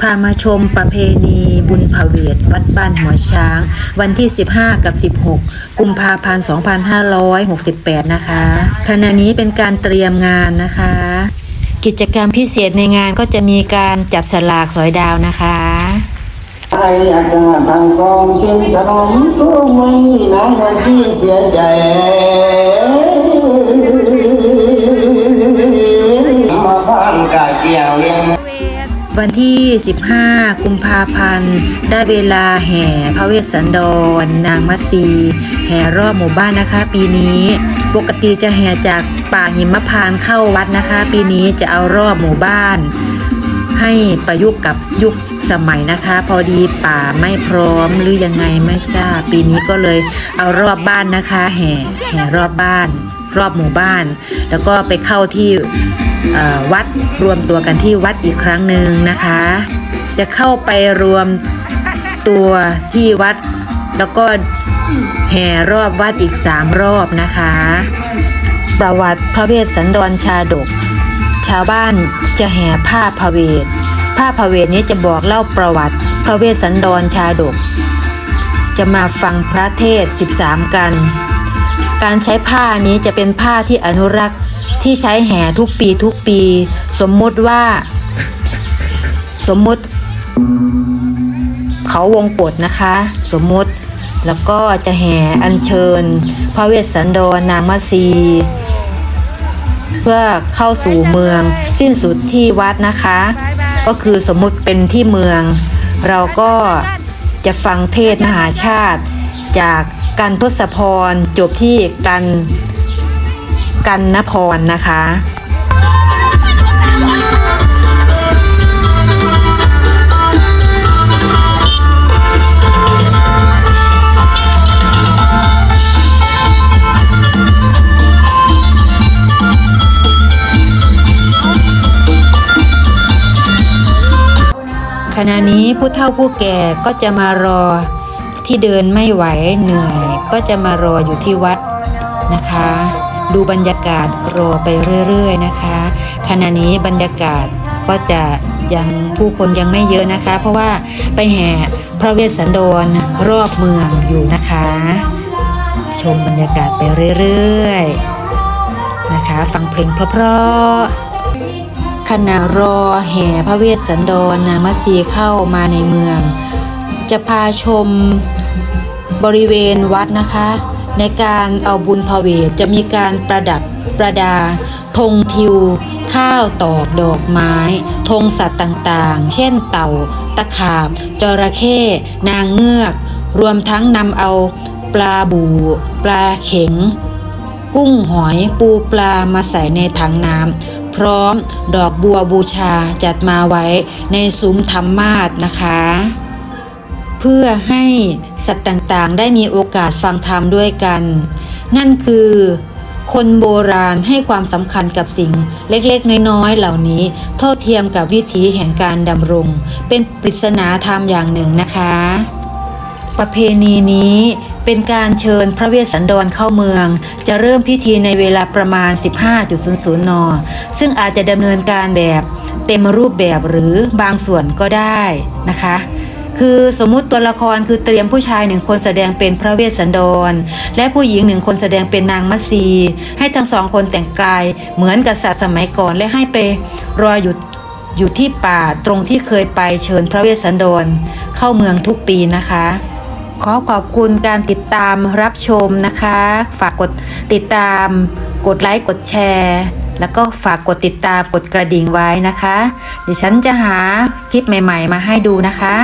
พามาชมประเพณีบุญพเวทวัดบ้านหัวช้าง วันที่ 15 กับ 16 กุมภาพันธ์ 2568 นะคะ ขณะนี้เป็นการเตรียมงานนะคะ กิจกรรมพิเศษในงานก็จะมีการจับสลากสอยดาวนะคะไอ้อาการทางซองกินขนมก็ไม่นางวันที่เสียใจมาพานกาเกี่ยวเลี้ยง วันที่ 15 กุมภาพันธ์ ได้เวลาแห่พระเวสสันดร นางมัตสีแห่รอบหมู่บ้านนะคะ ปีนี้ ปกติจะแห่จากป่าหิมพานเข้าวัดนะคะ ปีนี้จะเอารอบหมู่บ้าน ให้ประยุกต์กับยุคสมัยนะคะ พอดีป่าไม่พร้อมหรือยังไงไม่ทราบ ปีนี้ก็เลยเอารอบบ้านนะคะ แห่แห่รอบบ้าน รอบหมู่บ้าน แล้วก็ไปเข้าที่ วัดรวมตัวกันที่วัดอีกครั้งหนึ่งนะคะ จะเข้าไปรวมตัวที่วัด แล้วก็แห่รอบวัดอีกสามรอบนะคะ ประวัติพระเวสสันดรชาดก ชาวบ้านจะแห่ผ้าพระเวทผ้าพระเวทนี้จะบอกเล่าประวัติพระเวสสันดรชาดก จะมาฟังพระเทศ 13 กัน การใช้ผ้านี้จะเป็นผ้าที่อนุรักษ์ ที่ใช้แห่ทุกปีทุกปี สมมุติว่า สมมุติ เขาวงกฏนะคะ สมมุติแล้วก็จะแห่อัญเชิญ พระเวสสันดรนางมัตสี เพื่อเข้าสู่เมือง สิ้นสุดที่วัดนะคะ ก็คือสมมุติเป็นที่เมือง เราก็จะฟังเทศมหาชาติ จากกันทศพรจบที่กัน กันนพรนะคะขณะนี้ผู้เฒ่าผู้แก่ก็จะมารอที่เดินไม่ไหวเหนื่อย ก็จะมารออยู่ที่วัดนะคะ ดูบรรยากาศรอไปเรื่อยๆนะคะ ขณะนี้บรรยากาศก็จะยังผู้คนยังไม่เยอะนะคะ เพราะว่าไปแห่พระเวสสันดรรอบเมืองอยู่นะคะ ชมบรรยากาศไปเรื่อยๆนะคะ ฟังเพลงเพราะๆขณะรอแห่พระเวสสันดรนามสีเข้ามาในเมือง จะพาชมบริเวณวัดนะคะ ในการเอาบุญพเวทจะมีการประดับประดาธงทิว ข้าวตอกดอกไม้ธงสัตว์ต่างๆ เช่นเต่า ตะขาบ จระเข้ นางเงือก รวมทั้งนำเอาปลาบู ปลาเข็ง กุ้งหอยปูปลามาใส่ในถังน้ำพร้อมดอกบัวบูชาจัดมาไว้ในซุ้มธรรมาสนะคะ เพื่อให้สัตว์ต่างๆ ได้มีโอกาสฟังธรรมด้วยกัน นั่นคือ คนโบราณให้ความสำคัญกับสิ่งเล็กๆ น้อยๆ เหล่านี้เท่าเทียมกับวิถีแห่งการดำรง เป็นปริศนาธรรมอย่างหนึ่งนะคะ ประเพณีนี้เป็นการเชิญพระเวสสันดรเข้าเมือง จะเริ่มพิธีในเวลาประมาณ 15.00 น ซึ่งอาจจะดำเนินการแบบเต็มรูปแบบหรือบางส่วนก็ได้นะคะ คือสมมุติตัวละครคือเตรียมผู้ชายหนึ่งคนแสดงเป็นพระเวสสันดร และผู้หญิงหนึ่งคนแสดงเป็นนางมัตสีให้ทั้งสองคนแต่งกาย เหมือนกษัตริย์สมัยก่อนและให้ไปรออยู่อยู่ที่ป่าตรงที่เคยไปเชิญพระเวสสันดร เข้าเมืองทุกปีนะคะ ขอขอบคุณการติดตามรับชมนะคะ ฝากกดติดตาม กดไลค์กดแชร์ แล้วก็ฝากกดติดตามกดกระดิ่งไว้นะคะ เดี๋ยวฉันจะหาคลิปใหม่ ๆ มาให้ดูนะคะ